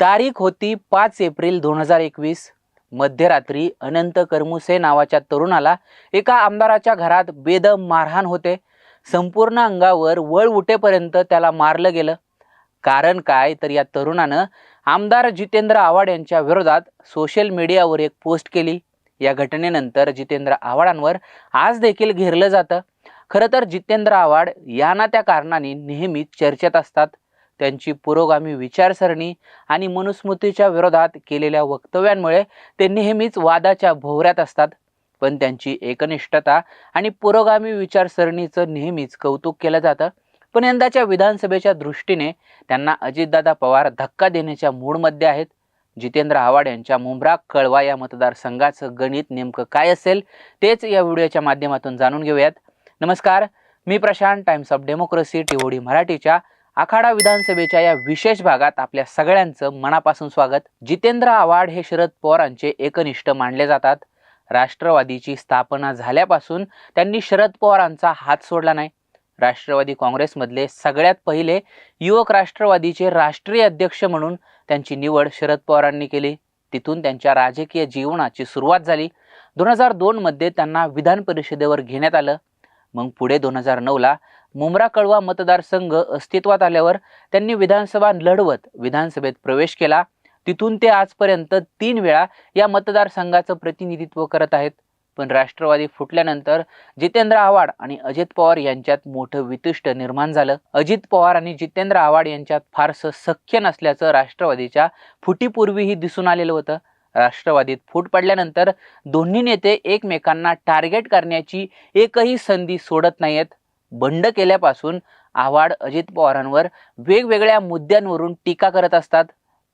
तारीख होती पाच एप्रिल दोन हजार एकवीस. मध्यरात्री अनंत करमुसे नावाच्या तरुणाला एका आमदाराच्या घरात बेदम मारहाण होते. संपूर्ण अंगावर वळ उठेपर्यंत त्याला मारलं गेलं. कारण काय? तर या तरुणानं आमदार जितेंद्र आव्हाड यांच्या विरोधात सोशल मीडियावर एक पोस्ट केली. या घटनेनंतर जितेंद्र आव्हाडांवर आज देखील घेरलं जातं. खरं तर जितेंद्र आव्हाड या ना त्या कारणाने नेहमीच चर्चेत असतात. त्यांची पुरोगामी विचारसरणी आणि मनुस्मृतीच्या विरोधात केलेल्या वक्तव्यांमुळे ते नेहमीच वादाच्या भोवऱ्यात असतात. पण त्यांची एकनिष्ठता आणि पुरोगामी विचारसरणीचं नेहमीच कौतुक केलं जातं. पण यंदाच्या विधानसभेच्या दृष्टीने त्यांना अजितदादा पवार धक्का देण्याच्या मूडमध्ये आहेत. जितेंद्र आव्हाड यांच्या मुंब्रा कळवा या मतदारसंघाचं गणित नेमकं काय असेल तेच या व्हिडिओच्या माध्यमातून जाणून घेऊयात. नमस्कार मी Prashant Times of Democracy TOD मराठीच्या आखाडा विधानसभेच्या या विशेष भागात आपल्या सगळ्यांचं मनापासून स्वागत. जितेंद्र आव्हाड हे शरद पवारांचे एकनिष्ठ मानले जातात. राष्ट्रवादीची स्थापना झाल्यापासून त्यांनी शरद पवारांचा हात सोडला नाही. राष्ट्रवादी काँग्रेसमधले सगळ्यात पहिले युवक राष्ट्रवादीचे राष्ट्रीय अध्यक्ष म्हणून त्यांची निवड शरद पवारांनी केली. तिथून त्यांच्या राजकीय जीवनाची सुरुवात झाली. दोन हजार दोनमध्ये त्यांना विधान परिषदेवर घेण्यात आलं. मग पुढे दोन हजार नऊला मुंब्रा कळवा मतदारसंघ अस्तित्वात आल्यावर त्यांनी विधानसभा लढवत विधानसभेत प्रवेश केला. तिथून ते आजपर्यंत तीन वेळा या मतदारसंघाचं प्रतिनिधित्व करत आहेत. पण राष्ट्रवादी फुटल्यानंतर जितेंद्र आव्हाड आणि अजित पवार यांच्यात मोठं वितिष्ट निर्माण झालं. अजित पवार आणि जितेंद्र आव्हाड यांच्यात फारसं सख्य नसल्याचं राष्ट्रवादीच्या फुटीपूर्वीही दिसून आलेलं होतं. राष्ट्रवादीत फूट पडल्यानंतर दोन्ही नेते एकमेकांना टार्गेट करण्याची एकही संधी सोडत नाहीयेत. बंड केल्यापासून आव्हाड अजित पवारांवर वेगवेगळ्या मुद्द्यांवरून टीका करत असतात.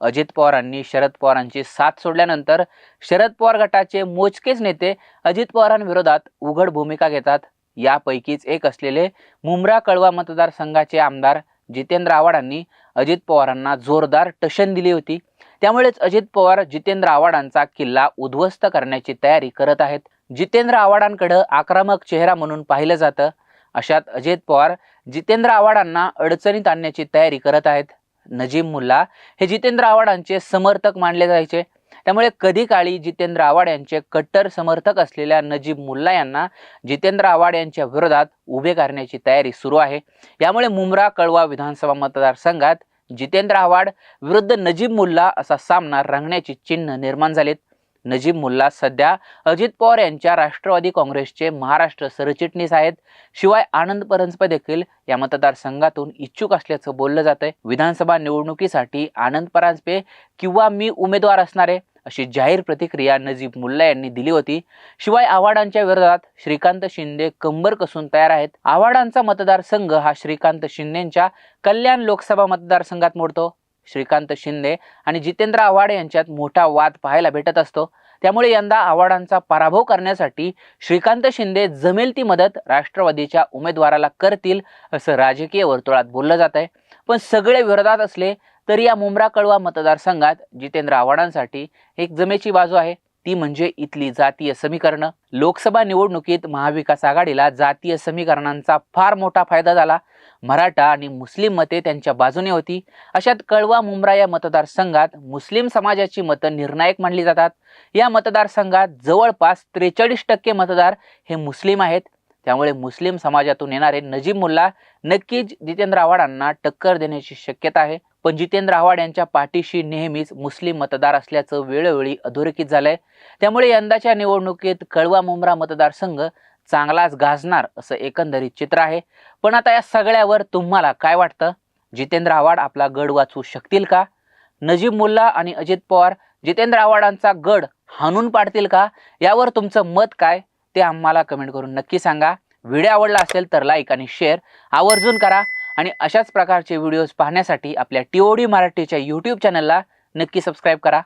अजित पवारांनी शरद पवारांची साथ सोडल्यानंतर शरद पवार गटाचे मोजकेच नेते अजित पवारांविरोधात उघड भूमिका घेतात. यापैकीच एक असलेले मुंब्रा कळवा मतदारसंघाचे आमदार जितेंद्र आव्हाडांनी अजित पवारांना जोरदार टशन दिली होती. त्यामुळेच अजित पवार जितेंद्र आव्हाडांचा किल्ला उद्ध्वस्त करण्याची तयारी करत आहेत. जितेंद्र आव्हाडांकडं आक्रमक चेहरा म्हणून पाहिलं जातं. अशात अजित पवार जितेंद्र आव्हाडांना अडचणीत आणण्याची तयारी करत आहेत. नजीम मुल्ला हे जितेंद्र आव्हाडांचे समर्थक मानले जायचे. त्यामुळे कधी काळी जितेंद्र आव्हाड यांचे कट्टर समर्थक असलेल्या नजीब मुल्ला यांना जितेंद्र आव्हाड यांच्या विरोधात उभे करण्याची तयारी सुरू आहे. यामुळे मुंब्रा कळवा विधानसभा मतदारसंघात जितेंद्र आव्हाड विरुद्ध नजीब मुल्ला असा सामना रंगण्याची चिन्ह निर्माण झालीत. नजीब मुल्ला सध्या अजित पवार यांच्या राष्ट्रवादी काँग्रेसचे महाराष्ट्र सरचिटणीस आहेत. शिवाय आनंद परंजपे देखील या मतदारसंघातून इच्छुक असल्याचं बोललं जातंय. विधानसभा निवडणुकीसाठी आनंद परांजपे किंवा मी उमेदवार असणारे अशी जाहीर प्रतिक्रिया नजीब मुल्ला यांनी दिली होती. शिवाय आव्हाडांच्या विरोधात श्रीकांत शिंदे कंबर कसून तयार आहेत. आव्हाडांचा मतदारसंघ हा श्रीकांत शिंदेच्या कल्याण लोकसभा मतदारसंघात मोडतो. श्रीकांत शिंदे आणि जितेंद्र आव्हाड यांच्यात मोठा वाद पाहायला भेटत असतो. त्यामुळे यंदा आव्हाडांचा पराभव करण्यासाठी श्रीकांत शिंदे जमेल ती मदत राष्ट्रवादीच्या उमेदवाराला करतील असं राजकीय वर्तुळात बोललं जात आहे. पण सगळे विरोधात असले तरी या मुंब्रा कळवा मतदारसंघात जितेंद्र आव्हाडांसाठी एक जमेची बाजू आहे. ती म्हणजे इथली जातीय समीकरणं. लोकसभा निवडणुकीत महाविकास आघाडीला जातीय समीकरणांचा फार मोठा फायदा झाला. मराठा आणि मुस्लिम मते त्यांच्या बाजूने होती. अशात कळवा मुंब्रा या मतदारसंघात मुस्लिम समाजाची मतं निर्णायक मानली जातात. या मतदारसंघात जवळपास त्रेचाळीस टक्के मतदार हे मुस्लिम आहेत. त्यामुळे मुस्लिम समाजातून येणारे नजीब मुल्ला नक्कीच जितेंद्र आव्हाडांना टक्कर देण्याची शक्यता आहे. पण जितेंद्र आव्हाड यांच्या पाठीशी नेहमीच मुस्लिम मतदार असल्याचं वेळोवेळी अधोरेखित झालंय. त्यामुळे यंदाच्या निवडणुकीत कळवा मुंब्रा मतदारसंघ चांगलाच गाजणार असं एकंदरीत चित्र आहे. पण आता या सगळ्यावर तुम्हाला काय वाटतं? जितेंद्र आव्हाड आपला गड वाचवू शकतील का? नजीब मुल्ला आणि अजित पवार जितेंद्र आव्हाडांचा गड हाणून पाडतील का? यावर तुमचं मत काय? ते आम्हाला कमेंट करून नक्की सांगा. व्हिडिओ आवडला असेल तर लाईक आणि शेअर. आवर्जून करा. आणि अशाच प्रकारचे व्हिडिओज पाहण्यासाठी आपल्या टी ओ डी मराठीच्या यूट्यूब चॅनलला नक्की सबस्क्राईब करा.